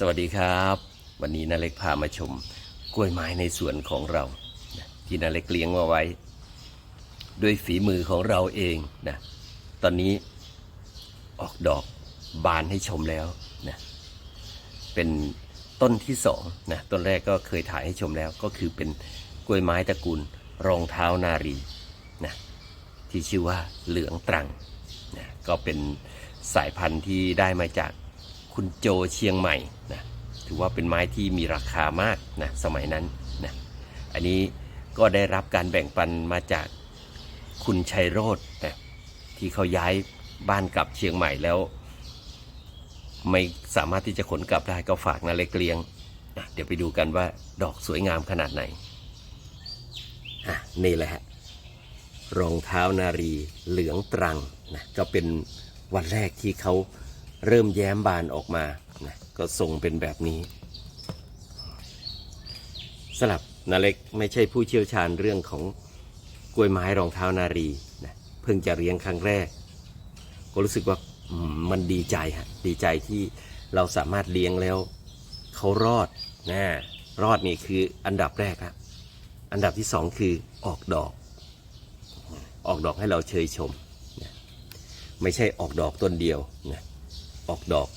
สวัสดีครับ วันนี้นาเล็กพามาชมกล้วยไม้ในสวนของเรานะที่นาเล็กเลี้ยงมาไว้ ด้วยฝีมือของเราเองนะตอนนี้ออกดอกบานให้ชมแล้วนะเป็นต้นที่สองนะต้นแรกก็เคยถ่ายให้ชมแล้ว ก็คือเป็นกล้วยไม้ตระกูลรองเท้านารีนะที่ชื่อว่าเหลืองตรังนะก็เป็นสายพันธุ์ที่ได้มาจาก คุณโจเชียงใหม่นะถือว่าเป็นไม้ที่มีราคามากนะสมัยนั้นนะอันนี้ก็ได้รับการแบ่งปันมาจากคุณชัยโรธนะที่เขาย้ายบ้านกลับเชียงใหม่แล้ว ไม่สามารถที่จะขนกลับได้ก็ฝากนาเล็กเลี้ยงนะเดี๋ยวไปดูกันว่าดอกสวยงามขนาดไหนอะนี่แหละฮะรองเท้านารีเหลืองตรังนะก็เป็นวันแรกที่เขา เริ่มแย้มบานออกมานะก็ทรงเป็นแบบนี้สลับนาเล็กไม่ใช่ผู้เชี่ยวชาญเรื่องของกล้วยไม้รองเท้านารีนะเพิ่งจะเลี้ยงครั้งแรก ก็รู้สึกว่ามมันดีใจฮะดีใจที่เราสามารถเลี้ยงแล้วเขารอดนะรอดนี่คืออันดับแรกครับอันดับที่สองคือออกดอก ออกดอกให้เราเชยชมนะไม่ใช่ออกดอกต้นเดียวนะ ออกดอก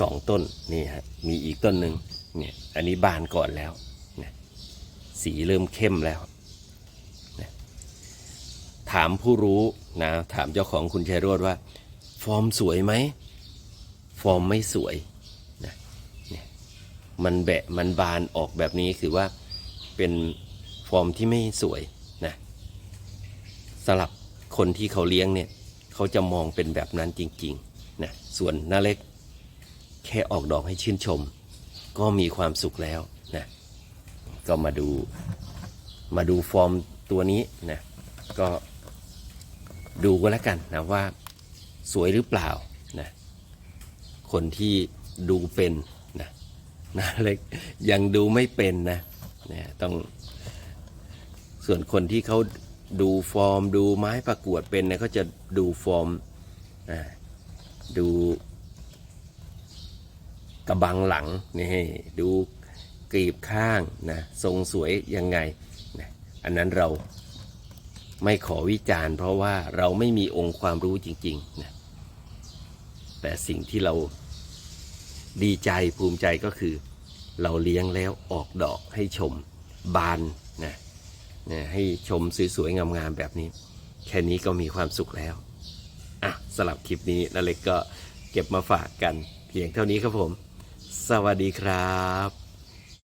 สองต้นนี่ฮะมีอีกต้นหนึ่งเนี่ยอันนี้บานก่อนแล้วนะสีเริ่มเข้มแล้วนะถามผู้รู้นะถามเจ้าของคุณชัยโรธว่า ฟอร์มสวยไหม ฟอร์มไม่สวยนะเนี่ยมันแบะมันบานออกแบบนี้คือว่าเป็นฟอร์มที่ไม่สวยนะสำหรับคนที่เขาเลี้ยงเนี่ยเขาจะมองเป็นแบบนั้นจริง ๆ นะส่วนน้าเล็กแค่ออกดอกให้ชื่นชม ก็มีความสุขแล้วนะก็มาดูมาดูฟอร์มตัวนี้นะก็ดูก็แล้วกันนะว่าสวยหรือเปล่านะคนที่ดูเป็นนะน้าเล็กยังดูไม่เป็นนะนะต้องส่วนคนที่เขาดูฟอร์ม ดูไม้ประกวดเป็นเนี่ยเขาจะดูฟอร์มอ่า ดูกระบังหลังนี่ดูกรีบข้างนะทรงสวยยังไงนะอันนั้นเราไม่ขอวิจารณ์ เพราะว่าเราไม่มีองค์ความรู้จริงๆนะแต่สิ่งที่เราดีใจภูมิใจก็คือ เราเลี้ยงแล้วออกดอกให้ชมบานนะนะให้ชมสวยๆงามๆแบบนี้ แค่นี้ก็มีความสุขแล้ว อะสำหรับคลิปนี้นาเล็กก็เก็บมาฝากกัน เพียงเท่านี้ครับผม สวัสดีครับ